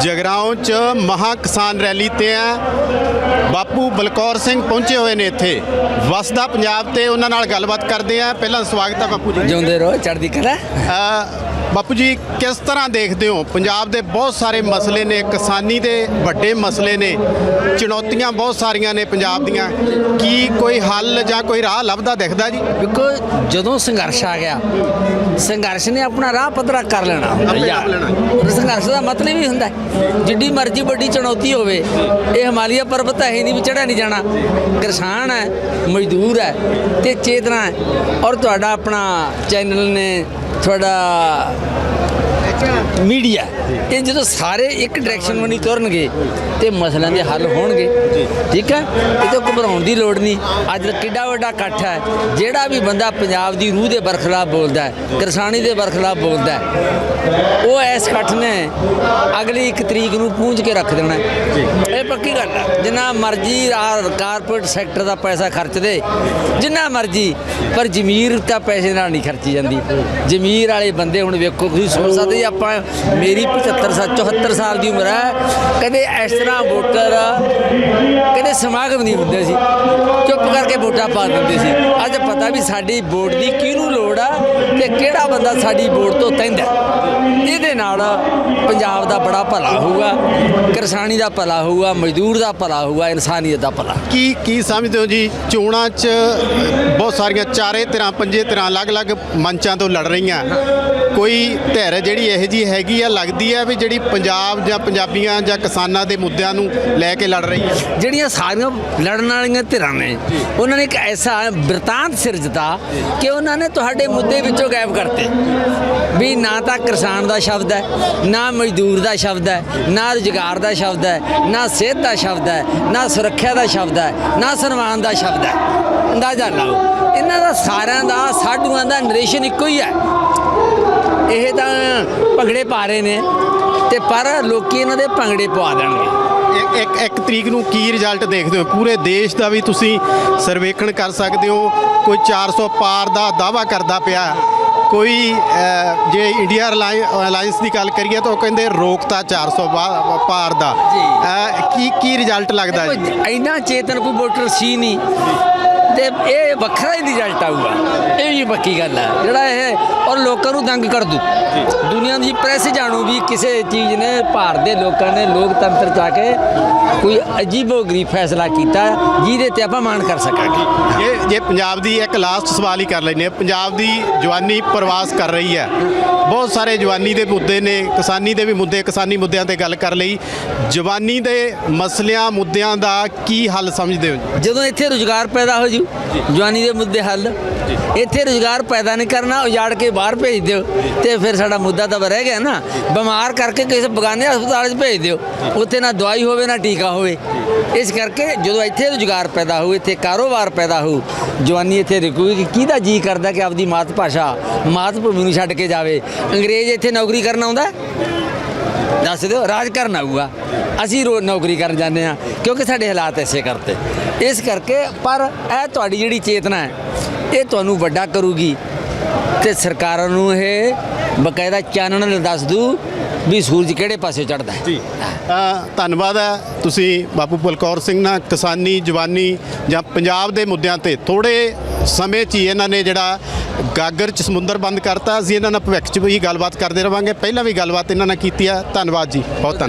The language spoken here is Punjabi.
ਜਗਰਾਉਂ ਚ ਮਹਾ ਕਿਸਾਨ ਰੈਲੀ ਤੇ ਆ। ਬਾਪੂ ਬਲਕੌਰ ਸਿੰਘ ਪਹੁੰਚੇ ਹੋਏ ਨੇ ਇੱਥੇ। ਵਸਦਾ ਪੰਜਾਬ ਤੇ ਉਹਨਾਂ ਨਾਲ ਗੱਲਬਾਤ ਕਰਦੇ ਆ। ਪਹਿਲਾਂ ਸਵਾਗਤ ਹੈ ਬਾਪੂ ਜੀ। ਜਿਉਂਦੇ ਰਹੋ ਚੜ੍ਹਦੀ ਕਲਾ। ਬਾਪੂ ਜੀ ਕਿਸ ਤਰ੍ਹਾਂ ਦੇਖਦੇ ਹੋ? ਪੰਜਾਬ ਦੇ ਬਹੁਤ ਸਾਰੇ ਮਸਲੇ ਨੇ ਕਿਸਾਨੀ ਦੇ ਵੱਡੇ ਮਸਲੇ ਨੇ ਚੁਣੌਤੀਆਂ ਬਹੁਤ ਸਾਰੀਆਂ ਨੇ ਪੰਜਾਬ ਦੀਆਂ। ਕੀ ਕੋਈ ਹੱਲ ਜਾਂ ਕੋਈ ਰਾਹ ਲੱਭਦਾ ਦਿਖਦਾ ਜੀ? ਵੇਖੋ ਜਦੋਂ ਸੰਘਰਸ਼ ਆ ਗਿਆ ਸੰਘਰਸ਼ ਨੇ ਆਪਣਾ ਰਾਹ ਪੱਧਰਾ ਕਰ ਲੈਣਾ। ਸੰਘਰਸ਼ ਦਾ ਮਤਲਬ ਹੀ ਹੁੰਦਾ ਜਿੱਡੀ ਮਰਜ਼ੀ ਵੱਡੀ ਚੁਣੌਤੀ ਹੋਵੇ ਇਹ ਹਿਮਾਲਿਆ ਪਰਬਤ ਹੈ ਹੀ ਨਹੀਂ ਵੀ ਚੜਿਆ ਨਹੀਂ ਜਾਣਾ। ਕਿਸਾਨ ਹੈ ਮਜ਼ਦੂਰ ਹੈ ਤੇ ਚੇਤਨਾ ਹੈ। ਔਰ ਤੁਹਾਡਾ ਆਪਣਾ ਚੈਨਲ ਨੇ ਤੁਹਾਡਾ ਮੀਡੀਆ ਇਹ ਜਦੋਂ ਸਾਰੇ ਇੱਕ ਡਾਇਰੈਕਸ਼ਨ ਵੱਲ ਤੁਰਨਗੇ ਤੇ ਮਸਲਿਆਂ ਦੇ ਹੱਲ ਹੋਣਗੇ। ਠੀਕ ਹੈ ਇਹ ਤਾਂ ਘਬਰਾਉਣ ਦੀ ਲੋੜ ਨਹੀਂ। ਅੱਜ ਕਿੱਡਾ ਵੱਡਾ ਇਕੱਠ ਹੈ। ਜਿਹੜਾ ਵੀ ਬੰਦਾ ਪੰਜਾਬ ਦੀ ਰੂਹ ਦੇ ਬਰਖਲਾਫ ਬੋਲਦਾ ਹੈ ਕਿਸਾਨੀ ਦੇ ਬਰਖਲਾਫ ਬੋਲਦਾ ਹੈ ਉਹ ਇਸ ਇਕੱਠ ਨੇ ਅਗਲੀ ਇੱਕ ਤਰੀਕ ਨੂੰ ਪੂੰਝ ਕੇ ਰੱਖ ਦੇਣਾ। ਇਹ ਪੱਕੀ ਗੱਲ ਹੈ ਜਿੰਨਾ ਮਰਜ਼ੀ ਕਾਰਪੋਰੇਟ ਸੈਕਟਰ ਦਾ ਪੈਸਾ ਖਰਚਦੇ ਜਿੰਨਾ ਮਰਜ਼ੀ, ਪਰ ਜ਼ਮੀਰ ਤਾਂ ਪੈਸੇ ਨਾਲ ਨਹੀਂ ਖਰਚੀ ਜਾਂਦੀ। ਜ਼ਮੀਰ ਵਾਲੇ ਬੰਦੇ ਹੁਣ ਵੇਖੋ, ਤੁਸੀਂ ਸੋਚ ਸਕਦੇ ਆਪਾਂ, ਮੇਰੀ 75 ਸਾਲ 74 ਸਾਲ ਦੀ ਉਮਰ ਹੈ ਕਹਿੰਦੇ ਇਸ ਤਰ੍ਹਾਂ ਵੋਟਰ ਕਦੇ ਸਮਾਗਮ ਨਹੀਂ ਹੁੰਦੇ ਸੀ। ਚੁੱਪ ਕਰਕੇ ਵੋਟਾਂ ਪਾ ਦਿੰਦੇ ਸੀ। ਅੱਜ ਪਤਾ ਵੀ ਸਾਡੀ ਵੋਟ ਦੀ ਕਿਹਨੂੰ ਲੋੜ ਆ ਤੇ ਕਿਹੜਾ ਬੰਦਾ ਸਾਡੀ ਵੋਟ ਤੋਂ ਤੈਂਦਾ। ਇਹਦੇ ਨਾਲ ਪੰਜਾਬ ਦਾ ਬੜਾ ਭਲਾ ਹੋਊਗਾ, ਕਿਸਾਨੀ ਦਾ ਭਲਾ ਹੋਊਗਾ ਮਜ਼ਦੂਰ ਦਾ ਭਲਾ ਹੋਊਗਾ ਇਨਸਾਨੀਅਤ ਦਾ ਭਲਾ। ਕੀ ਕੀ ਸਮਝਦੇ ਹੋ ਜੀ? ਚੋਣਾਂ 'ਚ ਬਹੁਤ ਸਾਰੀਆਂ ਚਾਰੇ ਤਰ੍ਹਾਂ ਪੰਜੇ ਤਰ੍ਹਾਂ ਅਲੱਗ-ਅਲੱਗ ਮੰਚਾਂ ਤੋਂ ਲੜ ਰਹੀਆਂ। ਕੋਈ ਧਿਰ ਜਿਹੜੀ ਇਹੋ ਜੀ ਹੈਗੀ ਆ ਲੱਗਦੀ ਆ ਵੀ ਜਿਹੜੀ ਪੰਜਾਬ ਜਾਂ ਪੰਜਾਬੀਆਂ ਜਾਂ ਕਿਸਾਨਾਂ ਦੇ ਮੁੱਦਿਆਂ ਨੂੰ ਲੈ ਕੇ ਲੜ ਰਹੀ ਹੈ ਜਿਹੜੀਆਂ ਸਾਰੀਆਂ ਲੜਨ ਵਾਲੀਆਂ ਧਿਰਾਂ ਨੇ ਉਹਨਾਂ ਨੇ ਇੱਕ ਐਸਾ ਬਿਰਤਾਂਤ ਸਿਰਜਤਾ ਕਿ ਉਹਨਾਂ ਨੇ ਤੁਹਾਡੇ ਮੁੱਦੇ ਵਿੱਚੋਂ ਗਾਇਬ ਕਰਤੇ। ਵੀ ਨਾ ਤਾਂ ਕਿਸਾਨ ਦਾ ਸ਼ਬਦ ਹੈ ਨਾ ਮਜ਼ਦੂਰ ਦਾ ਸ਼ਬਦ ਹੈ ਨਾ ਰੁਜ਼ਗਾਰ ਦਾ ਸ਼ਬਦ ਹੈ ਨਾ ਸਿਹਤ ਦਾ ਸ਼ਬਦ ਹੈ, ਨਾ ਸੁਰੱਖਿਆ ਦਾ ਸ਼ਬਦ ਹੈ, ਨਾ ਸਨਮਾਨ ਦਾ ਸ਼ਬਦ ਹੈ। ਅੰਦਾਜ਼ਾ ਲਾਓ, ਇਹਨਾਂ ਦਾ ਸਾਰਿਆਂ ਦਾ, ਸਾਡੂਆਂ ਦਾ ਨਰੇਸ਼ਨ ਇੱਕੋ ਹੀ ਹੈ। ਇਹ ਤਾਂ ਭੰਗੜੇ ਪਾ ਰਹੇ ਨੇ, ਤੇ ਪਰ ਲੋਕੀ ਇਹਨਾਂ ਦੇ ਭੰਗੜੇ ਪਵਾ ਦੇਣਗੇ। ਇੱਕ ਇੱਕ ਤਰੀਕ ਨੂੰ ਕੀ ਰਿਜ਼ਲਟ ਦੇਖਦੇ ਹੋ? ਪੂਰੇ ਦੇਸ਼ ਦਾ ਵੀ ਤੁਸੀਂ ਸਰਵੇਖਣ ਕਰ ਸਕਦੇ ਹੋ, ਕੋਈ 400 ਪਾਰ ਦਾ ਦਾਵਾ ਕਰਦਾ ਪਿਆ। ਕੋਈ ਜੇ ਇੰਡੀਆ ਅਲਾਈਅੰਸ ਦੀ ਗੱਲ ਕਰੀਏ ਤਾਂ ਉਹ ਕਹਿੰਦੇ ਰੋਕਤਾ 400 ਬਾ- ਪਾਰ ਦਾ। ਕੀ ਕੀ ਰਿਜ਼ਲਟ ਲੱਗਦਾ ਜੀ? ਇੰਨਾ ਚੇਤਨ ਕੋਈ ਵੋਟਰ ਸੀ ਨਹੀਂ। ਤੇ ਇਹ ਵੱਖਰਾ ਹੀ ਰਿਜ਼ਲਟ ਆਊਗਾ। ਵੀ ਪੱਕੀ ਗੱਲ ਹੈ ਜਿਹੜਾ ਇਹ ਔਰ ਲੋਕਾਂ ਨੂੰ ਦੰਗ ਕਰ ਦੂ। ਦੁਨੀਆ ਦੀ ਪ੍ਰੈਸ ਜਾਣੂ ਵੀ ਕਿਸੇ ਚੀਜ਼ ਨੇ ਭਾਰਤ ਦੇ ਲੋਕਾਂ ਨੇ ਲੋਕਤੰਤਰ ਚ ਆ ਕੇ ਕੋਈ ਅਜੀਬੋ ਗਰੀਬ ਫੈਸਲਾ ਕੀਤਾ ਜਿਹਦੇ ਤੇ ਆਪਾਂ ਮਾਣ ਕਰ ਸਕਾਂਗੇ। ਇਹ ਜੇ ਪੰਜਾਬ ਦੀ ਇੱਕ ਲਾਸਟ ਸਵਾਲ ਹੀ ਕਰ ਹਾਂ। ਪੰਜਾਬ ਦੀ ਜਵਾਨੀ ਪ੍ਰਵਾਸ ਕਰ ਰਹੀ ਹੈ। ਬਹੁਤ ਸਾਰੇ ਜਵਾਨੀ ਦੇ ਮੁੱਦੇ ਨੇ ਕਿਸਾਨੀ ਦੇ ਵੀ ਮੁੱਦੇ ਕਿਸਾਨੀ ਮੁੱਦਿਆਂ ਤੇ ਗੱਲ ਕਰ ਲਈ। ਜਵਾਨੀ ਦੇ ਮਸਲਿਆਂ ਮੁੱਦਿਆਂ ਦਾ ਕੀ ਹੱਲ ਸਮਝਦੇ ਹੋ ਜਦੋਂ ਇੱਥੇ ਰੁਜ਼ਗਾਰ ਪੈਦਾ ਹੋ ਜੂ ਜਵਾਨੀ ਦੇ ਮੁੱਦੇ ਹੱਲ। ਇੱਥੇ ਰੁਜ਼ਗਾਰ ਪੈਦਾ ਨਹੀਂ ਕਰਨਾ, ਉਜਾੜ ਕੇ ਬਾਹਰ ਭੇਜ ਦਿਓ। ਤੇ ਫਿਰ ਸਾਡਾ ਮੁੱਦਾ ਤਾਂ ਰਹਿ ਗਿਆ ਨਾ। ਬਿਮਾਰ ਕਰਕੇ ਕਿਸੇ ਬਗਾਨੇ ਹਸਪਤਾਲ 'ਚ ਭੇਜ ਦਿਓ। ਉੱਥੇ ਨਾ ਦਵਾਈ ਹੋਵੇ, ਨਾ ਟੀਕਾ ਹੋਵੇ। ਇਸ ਕਰਕੇ ਜਦੋਂ ਇੱਥੇ ਰੁਜ਼ਗਾਰ ਪੈਦਾ ਹੋਊ, ਇੱਥੇ ਕਾਰੋਬਾਰ ਪੈਦਾ ਹੋਊ, ਜਵਾਨੀ ਇੱਥੇ ਰੁਕੂਗੀ ਕਿਹਦਾ ਜੀ ਕਰਦਾ ਕਿ ਆਪਦੀ ਮਾਤ ਭਾਸ਼ਾ, ਮਾਤ ਭੂਮੀ ਨੂੰ ਛੱਡ ਕੇ ਜਾਵੇ? ਅੰਗਰੇਜ਼ ਇੱਥੇ ਨੌਕਰੀ ਕਰਨ ਆਉਂਦਾ? ਦੱਸ ਦਿਓ, ਰਾਜ ਕਰਨ ਆਊਗਾ। ਅਸੀਂ ਰੋ, ਨੌਕਰੀ ਕਰਨ ਜਾਂਦੇ ਆ ਕਿਉਂਕਿ ਸਾਡੇ ਹਾਲਾਤ ਐਸੇ ਕਰਤੇ। ਇਸ ਕਰਕੇ, ਪਰ ਇਹ ਤੁਹਾਡੀ ਜਿਹੜੀ ਚੇਤਨਾ ਹੈ ਇਹ ਤੁਹਾਨੂੰ ਵੱਡਾ ਕਰੂਗੀ ਤੇ ਸਰਕਾਰਾਂ ਨੂੰ ਇਹ ਬਕਾਇਦਾ ਚਾਨਣ ਦੱਸ ਦੂ ਵੀ ਸੂਰਜ ਕਿਹੜੇ ਪਾਸੇ ਚੜਦਾ ਹੈ। ਜੀ। ਧੰਨਵਾਦ ਹੈ। ਤੁਸੀਂ ਬਾਪੂ ਬਲਕੌਰ ਸਿੰਘ ਨਾਲ ਕਿਸਾਨੀ ਜਵਾਨੀ ਜਾਂ ਪੰਜਾਬ ਦੇ ਮੁੱਦਿਆਂ ਤੇ ਥੋੜੇ ਸਮੇਂ 'ਚ ਹੀ ਇਹਨਾਂ ਨੇ ਜਿਹੜਾ ਗਾਗਰ 'ਚ ਸਮੁੰਦਰ ਬੰਦ ਕਰਤਾ ਅਸੀਂ ਇਹਨਾਂ ਨਾਲ ਭਵਿੱਖ 'ਚ ਵੀ ਗੱਲਬਾਤ ਕਰਦੇ ਰਵਾਂਗੇ। ਪਹਿਲਾਂ ਵੀ ਗੱਲਬਾਤ ਇਹਨਾਂ ਨਾਲ ਕੀਤੀ ਹੈ। ਧੰਨਵਾਦ ਜੀ। ਬਹੁਤ